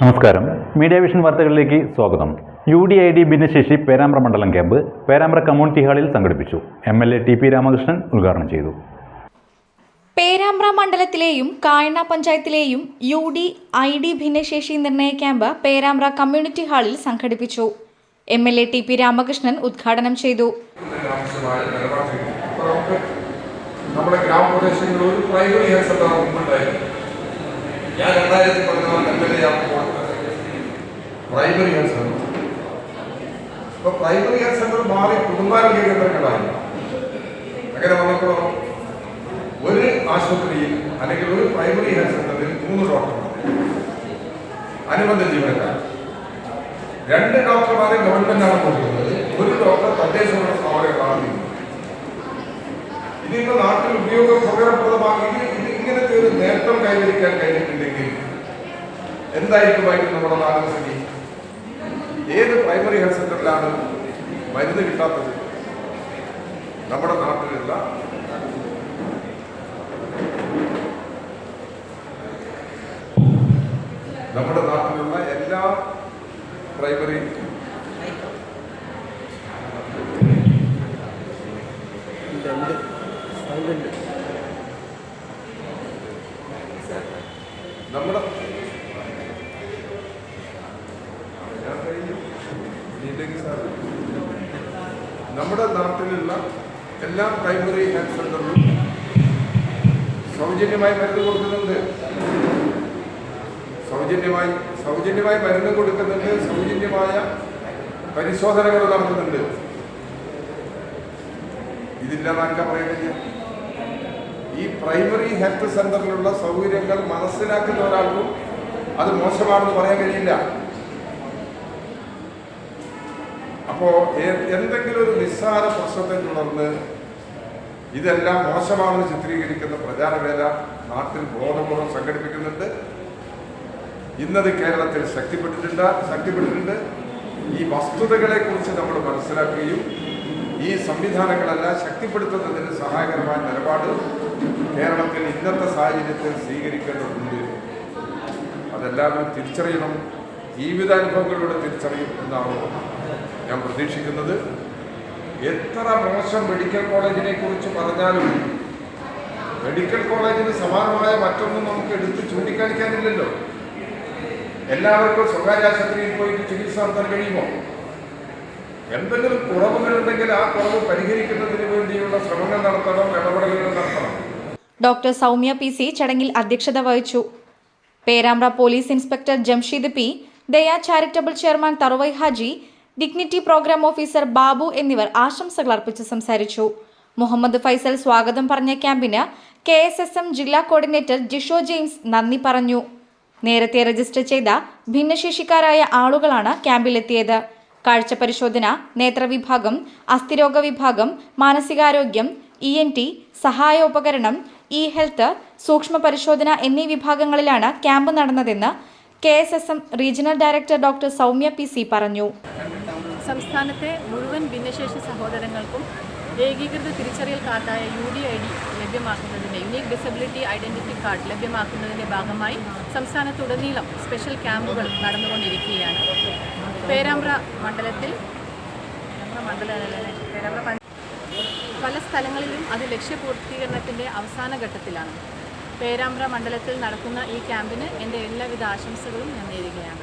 നമസ്കാരം. Media vision വാർത്തകളിലേക്ക് സ്വാഗതം. യു ഡി ഐ ഡി ഭിന്നശേഷി പേരാമ്പ്ര മണ്ഡലം ക്യാമ്പ് പേരാമ്പ്ര കമ്മ്യൂണിറ്റി ഹാളിൽ സംഘടിപ്പിച്ചു. M L A T P Ramakrishnan ഉദ്ഘാടനം ചെയ്തു. പേരാമ്പ്ര മണ്ഡലത്തിലെയും കായണ്ണ പഞ്ചായത്തിലെയും യു ഡി ഐ ഡി ഭിന്നശേഷി നിർണയ ക്യാമ്പ് പേരാമ്പ്ര കമ്മ്യൂണിറ്റി ഹാളിൽ സംഘടിപ്പിച്ചു. M L A T P Ramakrishnan ഉദ്ഘാടനം ചെയ്തു. നമ്മുടെ ഗ്രാമപ്രദേശങ്ങളിൽ ഒരു പ്രൈമറി ഹെൽത്ത് സെന്റർ ഉണ്ടായിരുന്നു ഞാൻ രണ്ടായിരത്തി പതിനാല് എം എൽ എ ആകുമ്പോൾ പ്രൈമറി ഹെൽത്ത് സെന്റർ ഇപ്പൊ പ്രൈമറി ഹെൽത്ത് സെന്റർ മാറി കുടുംബാരോഗ്യ കേന്ദ്രങ്ങളായി അങ്ങനെ വന്നപ്പോൾ ഒരു ആശുപത്രിയിൽ അല്ലെങ്കിൽ ഒരു പ്രൈമറി ഹെൽത്ത് സെന്ററിൽ മൂന്ന് ഡോക്ടർമാർ അനുബന്ധ ജീവനക്കാർ. രണ്ട് ഡോക്ടർമാരെ ഗവൺമെന്റാണ് കൊടുക്കുന്നത് ഒരു ഡോക്ടർ തദ്ദേശഭരണ സ്ഥാപനങ്ങളാണ് ഇതിപ്പോ നാട്ടിൽ ഉപയോഗം ഇത് ഇങ്ങനത്തെ ഒരു നേട്ടം കൈവരിക്കാൻ കഴിഞ്ഞിട്ടുണ്ടെങ്കിൽ എന്തായിരിക്കുമായിരിക്കും നമ്മുടെ നാടിന്റെ സ്ഥിതി ഏത് പ്രൈമറി ഹെൽത്ത് സെന്ററിലാണ് മരുന്ന് കിട്ടാത്തത്? നമ്മുടെ നാട്ടിലുള്ള നമ്മുടെ നാട്ടിലുള്ള എല്ലാ പ്രൈമറി നമ്മുടെ ഞാൻ കഴിഞ്ഞു. സാർ. നമ്മുടെ നാട്ടിലുള്ള എല്ലാ പ്രൈമറി ഹെൽത്ത് സെന്ററിലും സൗജന്യമായി മരുന്ന് കൊടുക്കുന്നുണ്ട്. സൗജന്യമായി സൗജന്യമായി മരുന്ന് കൊടുക്കുന്നുണ്ട്. സൗജന്യമായ പരിശോധനകൾ നടത്തുന്നുണ്ട്. ഇതില്ലാതാക്കാൻ പറയുന്നത് ഈ പ്രൈമറി ഹെൽത്ത് സെന്ററിലുള്ള സൗകര്യങ്ങൾ മനസ്സിലാക്കുന്ന ഒരാൾക്കും അത് മോശമാണെന്ന് പറയാൻ കഴിയില്ല. അപ്പോ എന്തെങ്കിലും ഒരു നിസ്സാര പ്രശ്നത്തെ തുടർന്ന് ഇതെല്ലാം മോശമാണെന്ന് ചിത്രീകരിക്കുന്ന പ്രചാരവേല നാട്ടിൽ ബോധപൂർവം സംഘടിപ്പിക്കുന്നുണ്ട്. ഇന്നത് കേരളത്തിൽ ശക്തിപ്പെട്ടിട്ടുണ്ട് ശക്തിപ്പെട്ടിട്ടുണ്ട്. ഈ വസ്തുതകളെ കുറിച്ച് നമ്മൾ മനസ്സിലാക്കുകയും ഈ സംവിധാനങ്ങളെല്ലാം ശക്തിപ്പെടുത്തുന്നതിന് സഹായകരമായ നിലപാട് കേരളത്തിൽ ഇന്നത്തെ സാഹചര്യത്തിൽ സ്വീകരിക്കേണ്ടതുണ്ട്. അതെല്ലാവരും തിരിച്ചറിയണം. ജീവിതാനുഭവങ്ങളിലൂടെ തിരിച്ചറിയും എന്നാണ് ഞാൻ പ്രതീക്ഷിക്കുന്നത്. എത്ര മോശം മെഡിക്കൽ കോളേജിനെ കുറിച്ച് പറഞ്ഞാലും മെഡിക്കൽ കോളേജിന് സമാനമായ മറ്റൊന്നും നമുക്ക് എടുത്ത് ചൂണ്ടിക്കാണിക്കാനില്ലല്ലോ. എല്ലാവർക്കും സ്വകാര്യ ആശുപത്രിയിൽ പോയിട്ട് ചികിത്സ നടത്താൻ കഴിയുമോ? എന്തെങ്കിലും കുറവുകളുണ്ടെങ്കിൽ ആ കുറവ് പരിഹരിക്കുന്നതിന് വേണ്ടിയുള്ള ശ്രമങ്ങൾ നടത്തണം ഇടപെടലുകൾ നടത്തണം. ഡോക്ടർ സൗമ്യ പി സി ചടങ്ങിൽ അധ്യക്ഷത വഹിച്ചു. Perambra police inspector Jamsheed P Daya charitable chairman Tharuvai Haji dignity programme officer Babu എന്നിവർ ആശംസകൾ അർപ്പിച്ച് സംസാരിച്ചു. മുഹമ്മദ് ഫൈസൽ സ്വാഗതം പറഞ്ഞ ക്യാമ്പിന് കെ എസ് എസ് എം ജില്ലാ കോർഡിനേറ്റർ ജിഷോ ജെയിംസ് നന്ദി പറഞ്ഞു. നേരത്തെ രജിസ്റ്റർ ചെയ്ത ഭിന്നശേഷിക്കാരായ ആളുകളാണ് ക്യാമ്പിലെത്തിയത്. കാഴ്ച പരിശോധന നേത്രവിഭാഗം അസ്ഥിരോഗ വിഭാഗം മാനസികാരോഗ്യം ഇ എൻ ടി സഹായോപകരണം ഇ ഹെൽത്ത് സൂക്ഷ്മ പരിശോധന എന്നീ വിഭാഗങ്ങളിലാണ് ക്യാമ്പ് നടന്നതെന്ന് K S S M regional director doctor Soumya P C പറഞ്ഞു. സംസ്ഥാനത്തെ മുഴുവൻ ഭിന്നശേഷി സഹോദരങ്ങൾക്കും ഏകീകൃത തിരിച്ചറിയൽ കാർഡായ യു ഡി ഐ ഡി ലഭ്യമാക്കുന്നതിന്റെ യുണീക് ഡിസബിലിറ്റി ഐഡന്റിറ്റി കാർഡ് ലഭ്യമാക്കുന്നതിന്റെ ഭാഗമായി സംസ്ഥാനത്തുടനീളം സ്പെഷ്യൽ ക്യാമ്പുകൾ നടന്നുകൊണ്ടിരിക്കുകയാണ്. പേരാമ്പ്ര മണ്ഡലത്തിൽ പല സ്ഥലങ്ങളിലും അത് ലക്ഷ്യപൂർത്തീകരണത്തിന്റെ അവസാന ഘട്ടത്തിലാണ്. പേരാമ്പ്ര മണ്ഡലത്തിൽ നടക്കുന്ന ഈ ക്യാമ്പിന് എന്റെ എല്ലാവിധ ആശംസകളും ഞാൻ നേരുകയാണ്.